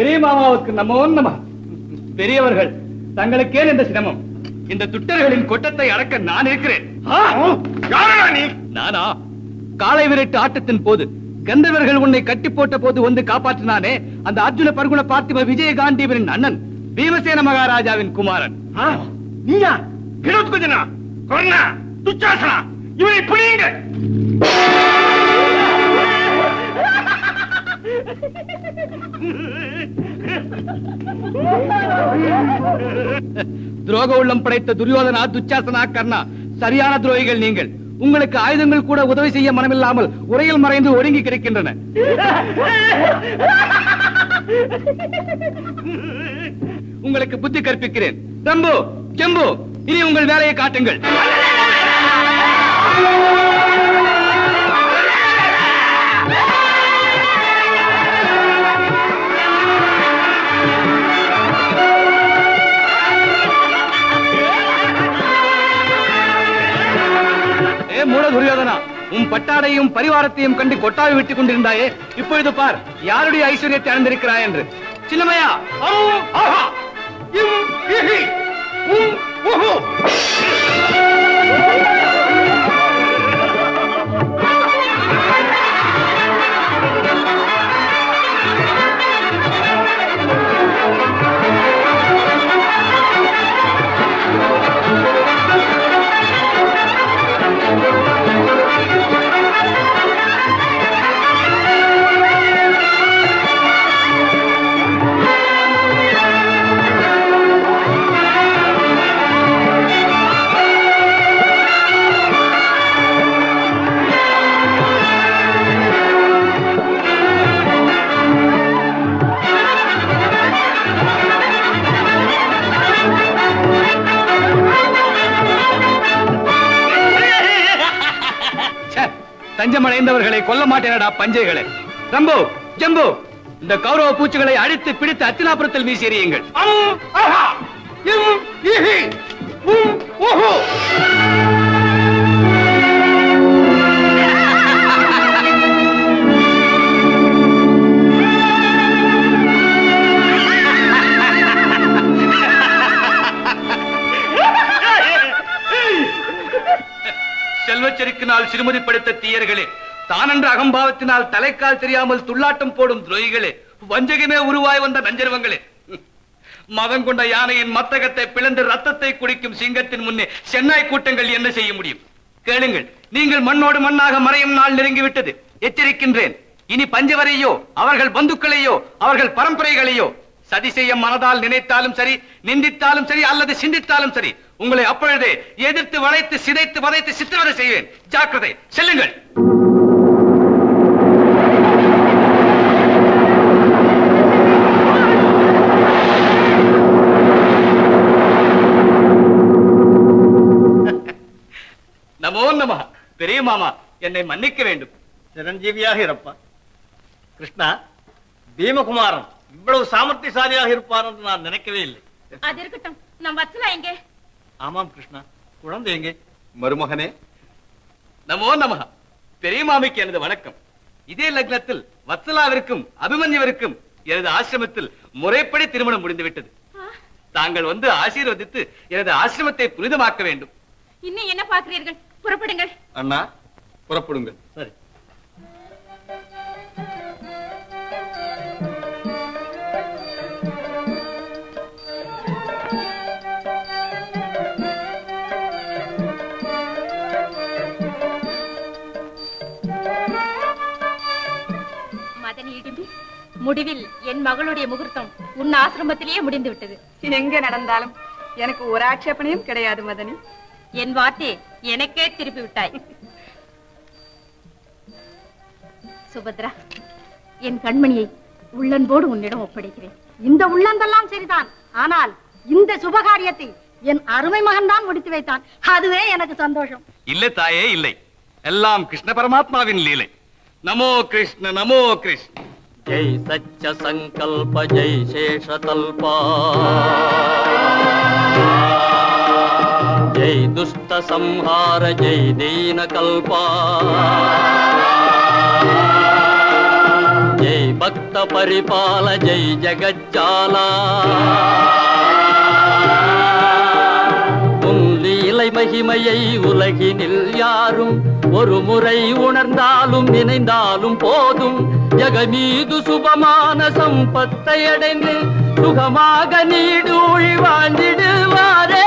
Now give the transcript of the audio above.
பெரிய மாமாவுக்கு நமோ நம பெரியவர்கள் தங்களுக்கே இந்த சிரமம். இந்த துட்டர்களின் கொட்டத்தை அடக்க நான் இருக்கிறேன். நானா? காளை விரட்டு ஆட்டத்தின் போது கந்தவர்கள் உன்னை கட்டி போட்ட போது வந்து காப்பாற்றினானே அந்த அர்ஜுன பர்குண பார்த்திப விஜயகாண்டீவரின் அண்ணன் பீமசேன மகாராஜாவின் குமாரன். நீயா? கிடோத்குஜனா கொர்ணா துச்சாசனா? இவனை பிடியுங்க துரோக உள்ளம் படைத்த துரியோதனா துச்சாசனா கர்ணா சரியான துரோகிகள் நீங்கள். உங்களுக்கு ஆயுதங்கள் கூட உதவி செய்ய மனமில்லாமல் உரையில் மறைந்து ஒடுங்கி கிடைக்கின்றன. உங்களுக்கு புத்தி கற்பிக்கிறேன். தம்பு ஜம்பு இனி உங்கள் வேலையை காட்டுங்கள். மூல துரியோதனா உன் பட்டாடையும் பரிவாரத்தையும் கண்டு கொட்டாவி விட்டுக் கொண்டிருந்தாயே இப்பொழுது பார் யாருடைய ஐஸ்வர்யத்தை அடைந்திருக்கிறாய் என்று. சின்னமையா தஞ்சமடைந்தவர்களை கொல்ல மாட்டேனடா பஞ்சைகளை. ரம்பு ஜம்பு இந்த கௌரவ பூச்சிகளை அழித்து பிடித்து அத்தினாபுரத்தில் வீசி எறியுங்கள் அம், ஆஹா, இம், இஹி, உம், செல்வச்செருக்கினால் சிறுமதி படுத்த தீயர்களே தானென்ற அகம்பாவத்தினால் தலைக்கால் தெரியாமல் துள்ளாட்டம் போடும் துரோகிகளே வஞ்சகமே உருவாய் வந்த நஞ்சர்வங்களே. மதம் கொண்ட யானையின் மத்தகத்தை பிளந்து ரத்தத்தை குடிக்கும் சிங்கத்தின் முன்னே சென்னாய் கூட்டங்கள் என்ன செய்ய முடியும்? கேளுங்கள் நீங்கள் மண்ணோடு மண்ணாக மறையும் நாள் நெருங்கிவிட்டது. எச்சரிக்கின்றேன். இனி பஞ்சவரையோ அவர்கள் பந்துக்களையோ அவர்கள் பரம்பரைகளையோ சதி செய்ய மனதால் நினைத்தாலும் சரி நிந்தித்தாலும் சரி அல்லது சிந்தித்தாலும் சரி உங்களை அப்பொழுது எதிர்த்து வளைத்து சிதைத்து வதைத்து சித்திரவதை செய்வேன். ஜாக்கிரதை செல்லுங்கள். நமோ நம பெரிய மாமா என்னை மன்னிக்க வேண்டும். சிரஞ்சீவியாக இருப்பான் கிருஷ்ணா பீமகுமாரன். இவ்வளவு சாமர்த்தியசாலியாக இருப்பார் என்று நான் நினைக்கவே இல்லை. அது இருக்கட்டும். நம் வத்சலா எங்கே? ஆமாம் கிருஷ்ணா. குழந்தை எங்கே? மருமகனே. நமோ நம பெரிய மாமிக்கு எனது வணக்கம். இதே லக்னத்தில் வத்சலாவிற்கும் அபிமன்யுவிற்கும் எனது ஆசிரமத்தில் முறைப்படி திருமணம் முடிந்துவிட்டது. தாங்கள் வந்து ஆசீர்வதித்து எனது ஆசிரமத்தை புனிதமாக்க வேண்டும். இன்னும் என்ன பார்க்கிறீர்கள்? புறப்படுங்கள். அண்ணா புறப்படுங்கள். சரி. முடிவில் என் மகளுடைய முகூர்த்தம் உன் ஆசிரமத்திலேயே முடிந்து விட்டது எங்க நடந்தாலும் எனக்கு ஒரு ஆட்சேபனையும் கிடையாது மதனி. என் வார்த்தை எனக்கே திருப்பி விட்டாய் சுபத்ரா என் கண்மணியை உள்ளன்போடு உன்னிடம் ஒப்படைக்கிறேன். இந்த உள்ளந்தெல்லாம் சரிதான். ஆனால் இந்த சுபகாரியத்தை என் அருமை மகன் தான் முடித்து வைத்தான். அதுவே எனக்கு சந்தோஷம். இல்லை தாயே இல்லை. எல்லாம் கிருஷ்ண பரமாத்மாவின் லீலை. நமோ கிருஷ்ண நமோ கிருஷ்ண. జై సచ్చ సంకల్ప జై శేషతల్ప జై దుష్ట సంహార జై దీన కల్ప జై భక్త పరిపాల జై జగజ్జాలా மகிமையை உலகினில் யாரும் ஒரு முறை உணர்ந்தாலும் நினைந்தாலும் போதும். ஜகமீது சுபமான சம்பத்தை அடைந்து சுகமாக நீடு வாழ்ந்திடுவாரே.